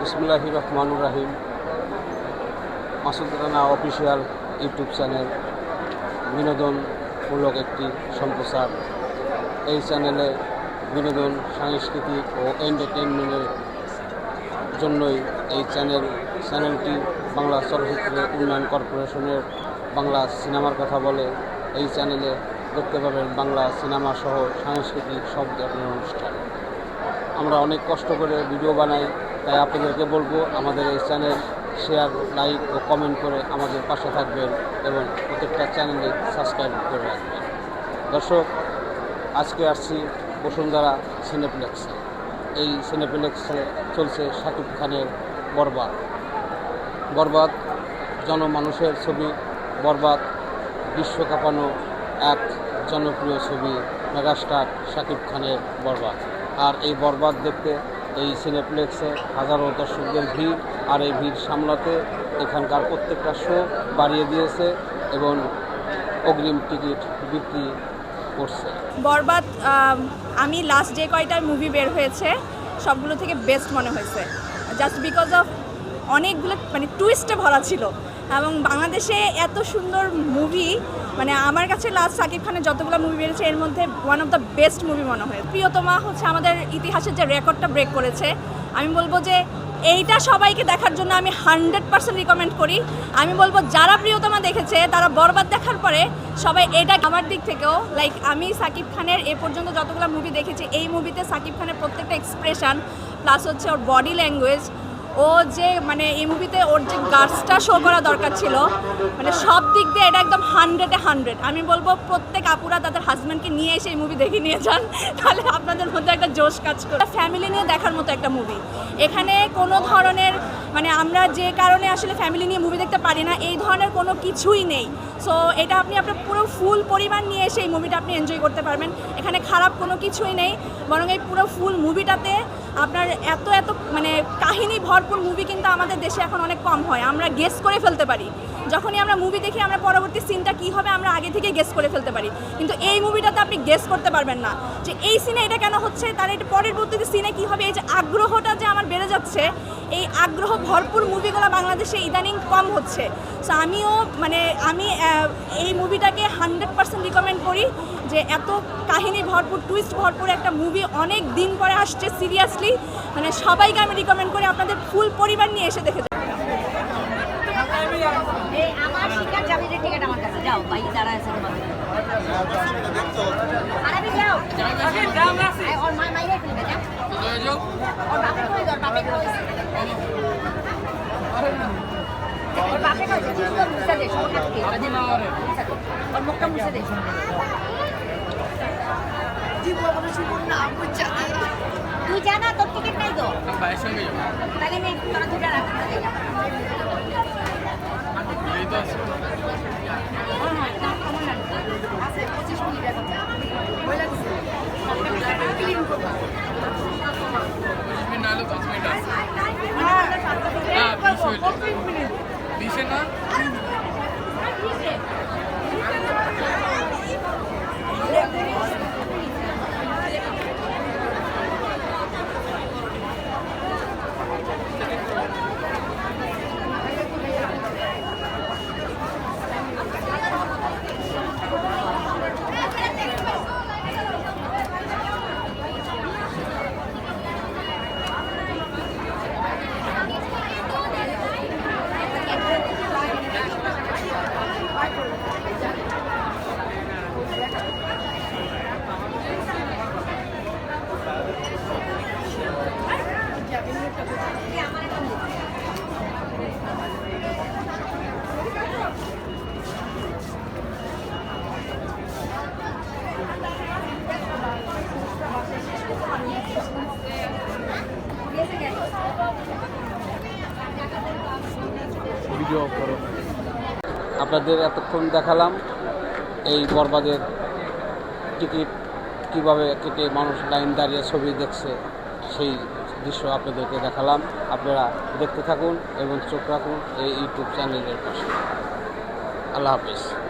বিসমুল্লাহ রহমানুর রাহিম। Masud Rana official YouTube channel বিনোদনমূলক একটি সম্প্রচার। এই চ্যানেলে বিনোদন, সাংস্কৃতিক ও এন্টারটেনমেন্টের জন্যই এই চ্যানেল, চ্যানেলটি বাংলা চলচ্চিত্র উন্নয়ন কর্পোরেশনের বাংলা সিনেমার কথা বলে। এই চ্যানেলে দেখতে পাবেন বাংলা সিনেমা সহ সাংস্কৃতিক সব ধরনের অনুষ্ঠান। আমরা অনেক কষ্ট করে ভিডিও বানাই তাই আপনাদেরকে বলব, আমাদের এই চ্যানেল শেয়ার লাইক ও কমেন্ট করে আমাদের পাশে থাকবেন এবং প্রত্যেকটা চ্যানেলে সাবস্ক্রাইব করে রাখবেন। দর্শক, আজকে আসছি বসুন্ধরা সিনেপ্লেক্সে এই সিনেপ্লেক্সে চলছে শাকিব খানের বরবাদ। বরবাদ, জনমানুষের ছবি, বরবাদ, বিশ্ব কাঁপানো এক জনপ্রিয় ছবি, মেগাস্টার শাকিব খানের বরবাদ। আর এই বরবাদ দেখতে এই সিনেপ্লেক্সে হাজারো দর্শকদের ভিড় আর এই ভিড় সামলাতে এখানকার প্রত্যেকটা শো বাড়িয়ে দিয়েছে এবং অগ্রিম টিকিট বিক্রি করছে। বরবাদ, আমি লাস্ট যে কয়টা মুভি বের হয়েছে, সবগুলো থেকে বেস্ট মনে হয়েছে। জাস্ট বিকজ অফ অনেকগুলো মানে টুইস্টে ভরা ছিল। এবং বাংলাদেশে এত সুন্দর মুভি মানে আমার কাছে লাস্ট সাকিব খানের যতগুলো মুভি বেরিয়েছে, এর মধ্যে one of the best movie মনে হয়। প্রিয়তমা হচ্ছে আমাদের ইতিহাসের যে রেকর্ডটা ব্রেক করেছে। আমি বলব যে এইটা সবাইকে দেখার জন্য আমি হান্ড্রেড পার্সেন্ট রিকমেন্ড করি। আমি বলব যারা প্রিয়তমা দেখেছে, তারা বরবাদ দেখার পরে সবাই এটা আমার দিক থেকেও লাইক আমি সাকিব খানের এ পর্যন্ত যতগুলো মুভি দেখেছি, এই মুভিতে সাকিব খানের প্রত্যেকটা এক্সপ্রেশন প্লাস হচ্ছে ওর বডি ল্যাঙ্গুয়েজ ও যে মানে এই মুভিতে ওর যে গাছটা শো করা দরকার ছিল মানে সব দিক দিয়ে এটা একদম হান্ড্রেডে হান্ড্রেড আমি বলব প্রত্যেক আপুরা তাদের হাজব্যান্ডকে নিয়ে এসে এই মুভি দেখে নিয়ে যান, তাহলে আপনাদের মধ্যে একটা জোশ কাজ করে। ফ্যামিলি নিয়ে দেখার মতো একটা মুভি এখানে কোনো ধরনের মানে আমরা যে কারণে আসলে ফ্যামিলি নিয়ে মুভি দেখতে পারি না, এই ধরনের কোনো কিছুই নেই। সো এটা আপনি আপনার পুরো ফুল পরিমাণ নিয়ে এসে এই মুভিটা আপনি এনজয় করতে পারবেন। এখানে খারাপ কোনো কিছুই নেই, বরং এই পুরো ফুল মুভিটাতে আপনার এত এত মানে কাহিনী ভরপুর মুভি কিন্তু আমাদের দেশে এখন অনেক কম হয়। আমরা গেস করে ফেলতে পারি। যখনই আমরা মুভি দেখি, আমরা পরবর্তী সিনটা কী হবে, আমরা আগে থেকে গেস করে ফেলতে পারি। কিন্তু এই মুভিটাতে আপনি গেস করতে পারবেন না। যে এই সিনে এটা কেন হচ্ছে, তার এটা পরের পরবর্তী সিনে কী হবে, এই যে আগ্রহটা যে আমার বেড়ে যাচ্ছে, এই আগ্রহ ভরপুর মুভিগুলো বাংলাদেশে ইদানিং কম হচ্ছে। সো আমিও মানে আমি এই মুভিটাকে হান্ড্রেড পার্সেন্ট রিকমেন্ড করি যে এত কাহিনী ভরপুর টুইস্ট ভরপুর একটা মুভি অনেক দিন পরে আসছে সিরিয়াসলি মানে সবাইকে আমি রিকমেন্ড করি আপনাদের ফুল পরিবার নিয়ে এসে দেখে আমার শিকার জামিনের টিকিট আমার কাছে যাও ভাই যারা আছে তোমাদের। আরে যাও। এই ওর মা ফেলবে যাও। ওর বাপে কই ওর কই তুই জানা তোর টিকিট নাই তো? তাহলে তোরা দুটা রাখ আপনাদের এতক্ষণ দেখালাম এই বরবাদের টিকিট কীভাবে কেটে মানুষ লাইন দাঁড়িয়ে ছবি দেখছে সেই দৃশ্য আপনাদেরকে দেখালাম। আপনারা দেখতে থাকুন এবং চোখ রাখুন এই ইউটিউব চ্যানেলের পাশে। আল্লাহ হাফিজ।